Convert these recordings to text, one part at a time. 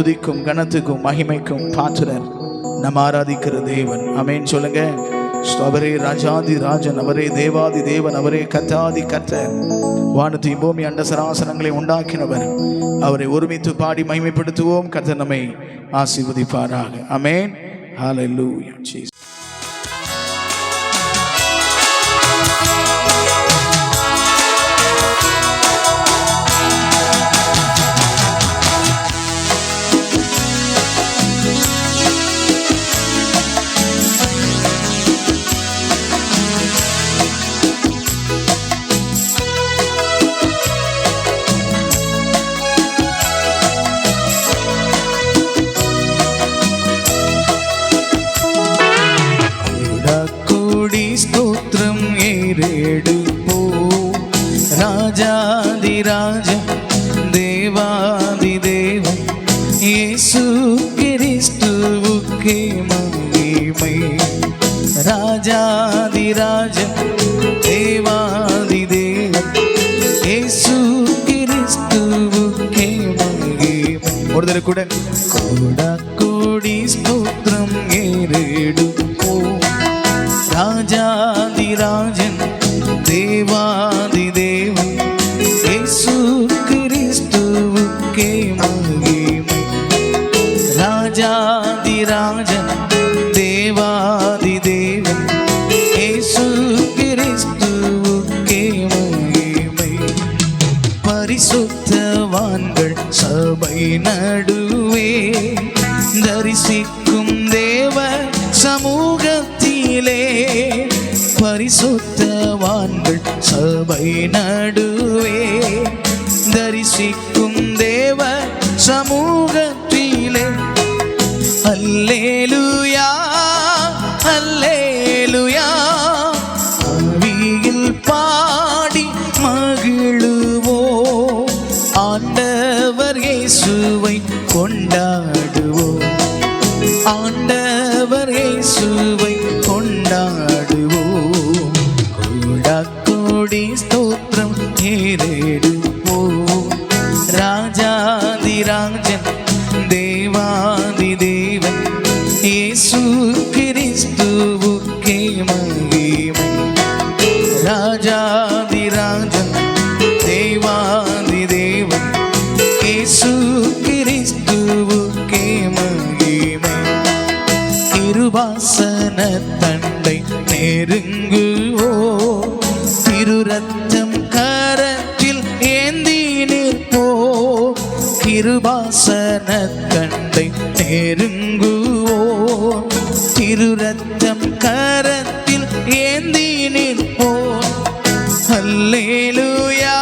துதிக்கும் கனத்துக்கும் மகிமைக்கும் பாத்திரர். நம்ம ஆராதிக்கிற தேவன். அமேன். சொல்லுங்க. அவரே ராஜாதி ராஜன் அவரே தேவாதி தேவன் அவரே கத்தாதி கத்த வானத்தை பூமி அண்ட சராசனங்களை உண்டாக்கினவர். அவரை ஒருமித்து பாடி மகிமைப்படுத்துவோம். கத்த நம்மை ஆசீர்வதிப்பாராக. அமேன். ஹalleluya Jesus. ராஜாதி ராஜா தேவாதி தேவன் இயேசு கிறிஸ்துவுக்கே மகிமை. ராஜாதி ராஜா தேவாதி தேவன் இயேசு கிறிஸ்துவுக்கே மகிமை. ஒருத்தர் கூட. கூட கூடி ஸ்தோத்திரம் ஏறிடும் பரிசுத்தவான்கள் சபை நடுவே தரிசிக்கும் தேவ சமூகத்திலே பரிசுத்தவான்கள் சபை நடுவே தரிசிக்கும் தேவ சமூக கொண்டாடுவோம். ஆண்டவர் இயேசுவை கொண்டாடு திருவாசன தண்டை நெருங்குவோ திருரத்தம் கரத்தில் ஏந்தி நிற்போ? கிருபாசன தண்டை நெருங்குவோ? திருரத்தம் கரத்தில் ஏந்தி நிற்போ? அல்லேலுயா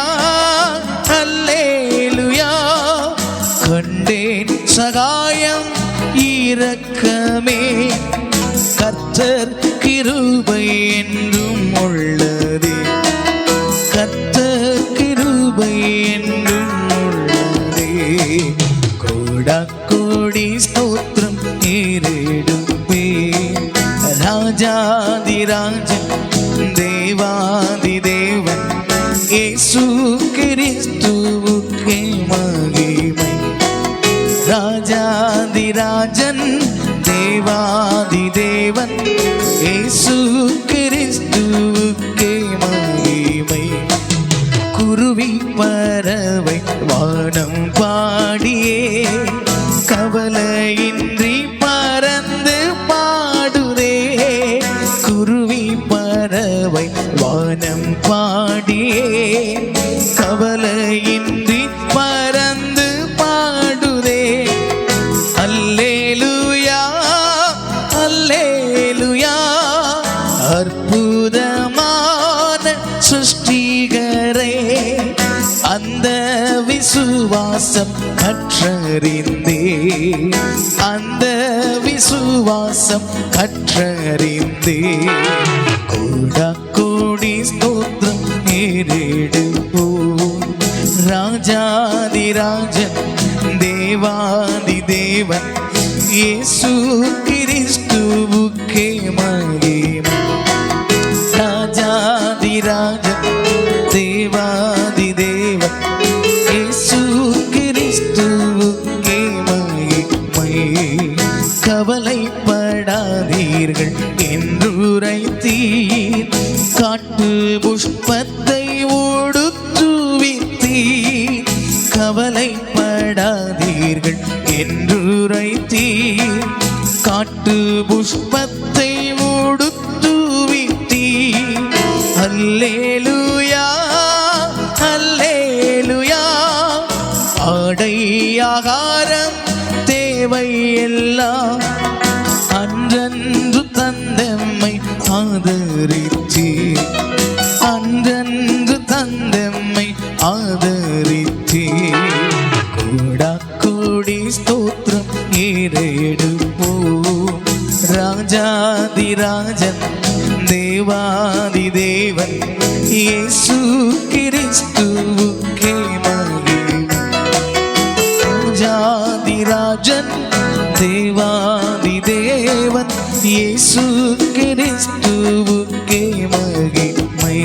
அல்லேலுயா. கண்டேன் சகாயம் இரக்கமே கத்தர் கிருபை என்றும் உள்ளது. கத்தர் கிருபை என்றும் உள்ளது. கோடா கோடி ஸ்தோத்திரம் ஏறெடுப்பே ராஜாதிராஜன் தேவாதி தேவன் ஏசு ஆதி தேவன் ஏசு கிறிஸ்துவுக்கே மகிமை. குருவி பறவை வானம் பாடியே கவலையின்றி பறந்து பாடுதே. குருவி பறவை வானம் பாடியே கவலையின்றி சிருஷ்டிகரே அந்த விசுவாசம் கற்றறிந்தே அந்த விசுவாசம் கற்றறிந்தே கூட கூடி ஸ்தோத்திரம் நேரிடுவோ ராஜாதிராஜன் தேவாதி தேவன் இயேசு கிறிஸ்துவுக்கே மகிமை. ராஜாதி ராஜன் கவலைப்படாதீர்கள். என்றுரைத்தீர். காட்டு புஷ்பத்தை ஓடுத்துவித்தீர் கவலைப்படாதீர்கள். என்றுரைத்தீர். காட்டு புஷ்பத்தை ஓடுத்துவித்தீர் அல்லேலூயா ஆகாரம் தேவை எல்லாம் அன்றன்று தந்தம்மை ஆதரிச்சி அன்றன்று தந்தம்மை ஆதரிச்சி கூடா கூடி ஸ்தோத்திரம் ஏறெடுப்போ. ராஜாதிராஜன் தேவாதி தேவன் இயேசு கிறிஸ்துவ தேவாதி தேவன் இயேசு கிறிஸ்துவுக்கே மகிமை.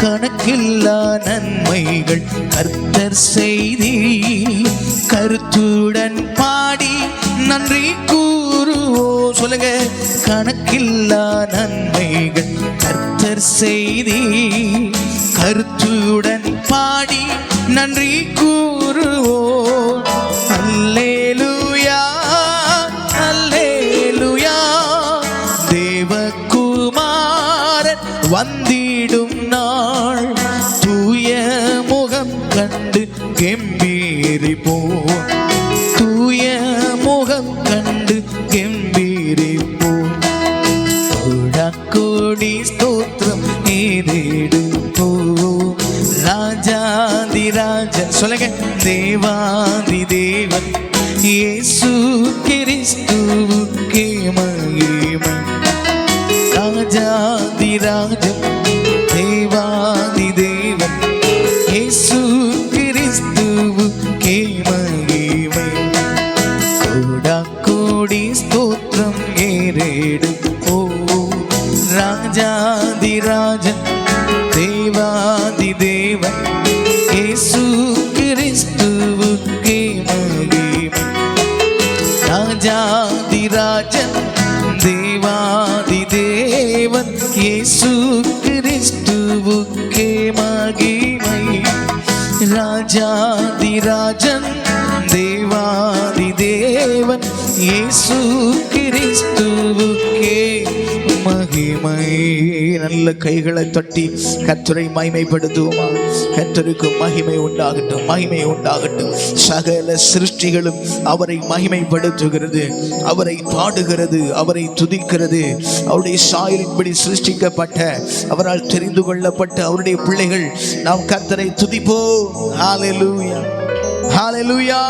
கணக்கில்லா நன்மைகள் கர்த்தர் செய்தி. கருத்துடன் பாடி நன்றி கூறுவோ. சொல்லுங்க கணக்கில்லா நன்மைகள் கர்த்தர் செய்தி. கருத்துடன் பாடி நன்றி கூறுவோ. வந்திடும் நாள். தூய முகம் கண்டு கெம்பீரிப்போ தூய முகம் கண்டு கெம்பீரிப்போ கோடி ஸ்தோத்திரம் ஏறெடுப்போ ராஜாதிராஜன் சொல்லுங்க தேவாதி தேவன் இயேசு கிறிஸ்துவுக்கே ஆதிராஜம் தேவாதி தேவன் இயேசு கிறிஸ்துவுக்கே மகிமை. கோடா கோடி ஸ்தோத்திரம் ஏறேடு. ஓ ராஜாதிராஜன் தேவாதி தேவன் இயேசு கிறிஸ்துவுக்கே மகிமை. ராஜா கிறிஸ்துவுக்கே மகிமை ராஜாதி ராஜன் தேவாதி தேவன் இயேசு கிறிஸ்துவுக்கே மகிமை. நல்ல கைகளை தட்டி கற்றுரை மகிமைப்படுத்துவோமா? கத்தருக்கு மகிமை உண்டாகட்டும் மகிமை உண்டாகட்டும். சகல சிருஷ்டிகளும் அவரை மகிமைப்படுத்துகிறது அவரை பாடுகிறது அவரை துதிக்கிறது. அவருடைய சாயலின்படி சிருஷ்டிக்கப்பட்ட அவரால் தெரிந்து கொள்ளப்பட்ட அவருடைய பிள்ளைகள் நாம் கத்தரை துதிப்போம். Hallelujah hallelujah